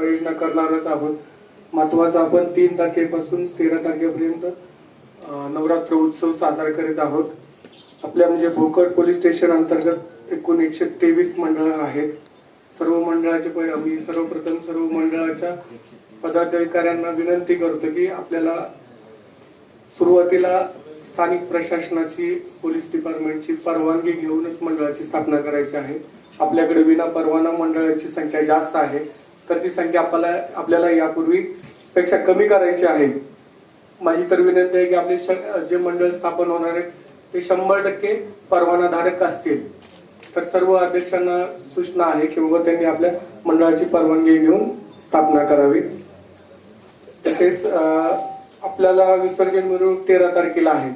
उपाययोजना करणारच आहोत. महत्वाचं आपण तीन तारखेपासून तेरा तारखेपर्यंत नवरात्र उत्सव साजरा करीत आहोत. आपल्या म्हणजे भोकर पोलीस स्टेशन अंतर्गत एकूण एकशे तेवीस मंडळं आहेत. सर्व मंडळाचे पै- सर्वप्रथम सर्व मंडळाच्या पदाधिकाऱ्यांना विनंती करतो की आपल्याला सुरुवातीला स्थानिक प्रशासनाची पोलीस डिपार्टमेंटची परवानगी घेऊनच मंडळाची स्थापना करायची आहे. आपल्याकडे विना परवाना मंडळाची संख्या जास्त आहे. तर ती संख्या आपल्याला आपल्याला यापूर्वी पेक्षा कमी करायची आहे. माझी तर विनंती आहे की आपले जे मंडळ स्थापन होणार आहे ते शंभर टक्के परवानाधारक असतील. तर सर्व अध्यक्षांना सूचना आहे की बाबा त्यांनी आपल्या मंडळाची परवानगी घेऊन स्थापना करावी. तसेच अं, आपल्याला विसर्जन मिरवणूक तेरा तारखेला आहे.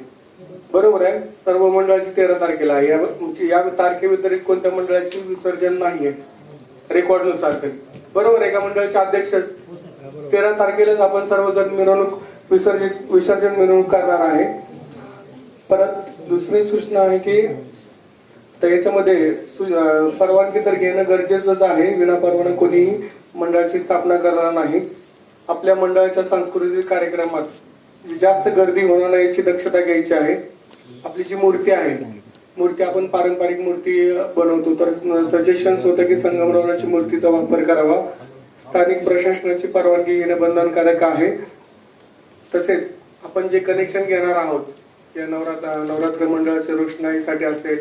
बरोबर आहे सर्व मंडळाची तेरा तारखेला आहे. या या तारखे कोणत्या मंडळाची विसर्जन नाहीये. आहे रेकॉर्डनुसार तरी बरोबर एका मंडळाचे अध्यक्ष? तेरा तारखेलाच आपण सर्वजण मिरवणूक विसर्जित विसर्जन मिरवणूक करणार आहे. परत दुसरी सूचना आहे की तर याच्यामध्ये सु- परवानगी तर घेणं गरजेचंच आहे. विना परवाना कोणीही मंडळाची स्थापना करणार नाही. आपल्या मंडळाच्या सांस्कृतिक कार्यक्रमात जास्त गर्दी होणार नाही याची दक्षता घ्यायची आहे. आपली जी मूर्ती आहे मूर्ती आपण पारंपरिक मूर्ती बनवतो. तर सजेशन्स होतं की संगमरवराची मूर्तीचा वापर करावा. स्थानिक प्रशासनाची परवानगी घेणं बंधनकारक आहे. तसेच आपण जे कनेक्शन घेणार आहोत जे नवरात्र नवरात्र मंडळाच्या रोषणाईसाठी असेल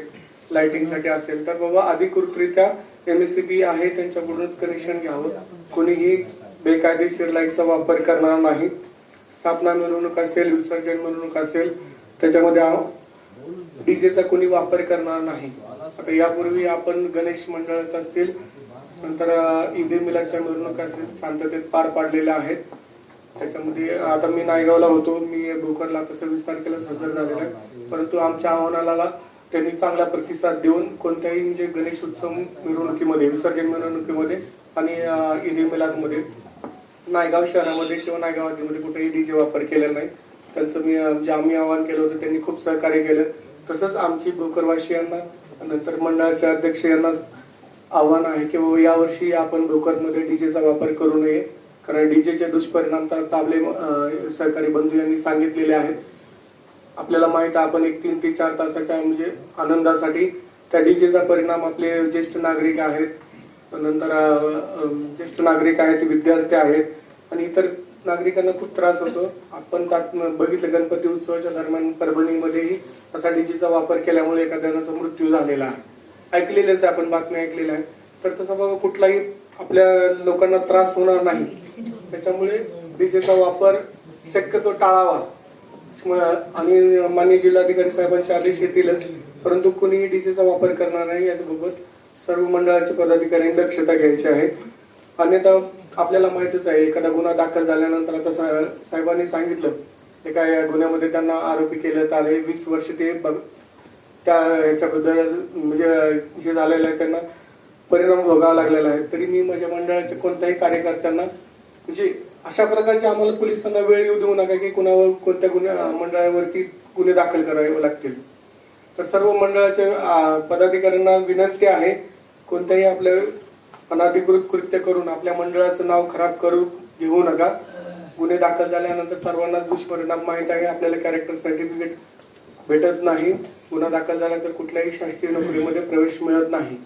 लाइटिंगसाठी असेल तर बाबा अधिकृतरित्या एम एस सी बी आहे त्यांच्याकडूनच कनेक्शन घ्यावं. कोणीही बेकायदेशीर लाईटचा वापर करणार नाही. स्थापना मिरवणूक असेल विसर्जन मिरवणूक असेल त्याच्यामध्ये डीजेचा कोणी वापर करणार नाही. आता यापूर्वी आपण गणेश मंडळाचं असतील नंतर अं, ईद ए शांततेत पार पाडलेल्या आहेत. त्याच्यामध्ये आता मी नायगावला होतो मी भोकरला तसं सव्वीस तारखेला हजर झालेला आहे. परंतु आमच्या आव्हानाला त्यांनी चांगला प्रतिसाद देऊन कोणत्याही म्हणजे गणेश उत्सव मिरवणुकीमध्ये विसर्जन मिरवणुकीमध्ये आणि अं, ईद मिलादमध्ये नायगाव शहरामध्ये किंवा नायगाव हद्दीमध्ये कुठेही डीजे वापर केलेला नाही. त्यांचं मी म्हणजे आम्ही आवाहन केलं होतं त्यांनी खूप सहकार्य केलं. तसंच आमची भोकरवासियांना नंतर मंडळाच्या अध्यक्ष यांना आव्हान आहे की बाबा यावर्षी आपण भोकरमध्ये डीजेचा वापर करू नये. कारण डीजेचे दुष्परिणाम तर ताबले सरकारी सहकारी बंधू यांनी सांगितलेले आहेत. आपल्याला माहीत आहे आपण एक तीन ते चार तासाच्या म्हणजे आनंदासाठी त्या डीजेचा परिणाम आपले ज्येष्ठ नागरिक आहेत. नंतर ज्येष्ठ नागरिक आहेत विद्यार्थी आहेत. आणि इतर नागरिकांना खूप त्रास होतो. आपण बघितलं गणपती उत्सवाच्या दरम्यान परभणीमध्येही असा डीजीचा वापर केल्यामुळे एका जणाचा मृत्यू झालेला आहे. ऐकलेलेच आहे आपण बातमी ऐकलेल्या आहे तर तसं बघा कुठलाही आपल्या लोकांना त्रास होणार नाही. त्याच्यामुळे डीजेचा वापर शक्यतो टाळावा. आणि माननीय जिल्हाधिकारी साहेबांचे आदेश येतीलच. परंतु कुणीही डीजेचा वापर करणार नाही याच्याबाबत सर्व मंडळाच्या पदाधिकाऱ्यांनी दक्षता घ्यायची आहे. अन्यथा आपल्याला माहितच आहे एखादा गुन्हा दाखल झाल्यानंतर आता सा- साहेबांनी सांगितलं एका या गुन्ह्यामध्ये त्यांना आरोपी केल्यात आले वीस वर्ष ते बघ त्या ह्याच्याबद्दल म्हणजे हे झालेलं आहे त्यांना परिणाम भोगावा लागलेला आहे. तरी मी माझ्या मंडळाच्या कोणत्याही कार्यकर्त्यांना म्हणजे अशा प्रकारचे आम्हाला पोलिसांना वेळ येऊ देऊ नका की कुणावर कोणत्या गुन्ह्या मंडळावरती गुन्हे दाखल करावे लागतील. तर सर्व मंडळाच्या पदाधिकाऱ्यांना विनंती आहे कोणत्याही आपल्या अनाधिकृत कृत्य करून आपल्या मंडळाचं नाव खराब करू घेऊ नका. गुन्हे दाखल झाल्यानंतर सर्वांना दुष्परिणाम माहीत आहे. आपल्याला कॅरेक्टर सर्टिफिकेट भेटत नाही. गुन्हा दाखल झाल्यानंतर कुठल्याही शासकीय नोकरीमध्ये प्रवेश मिळत नाही.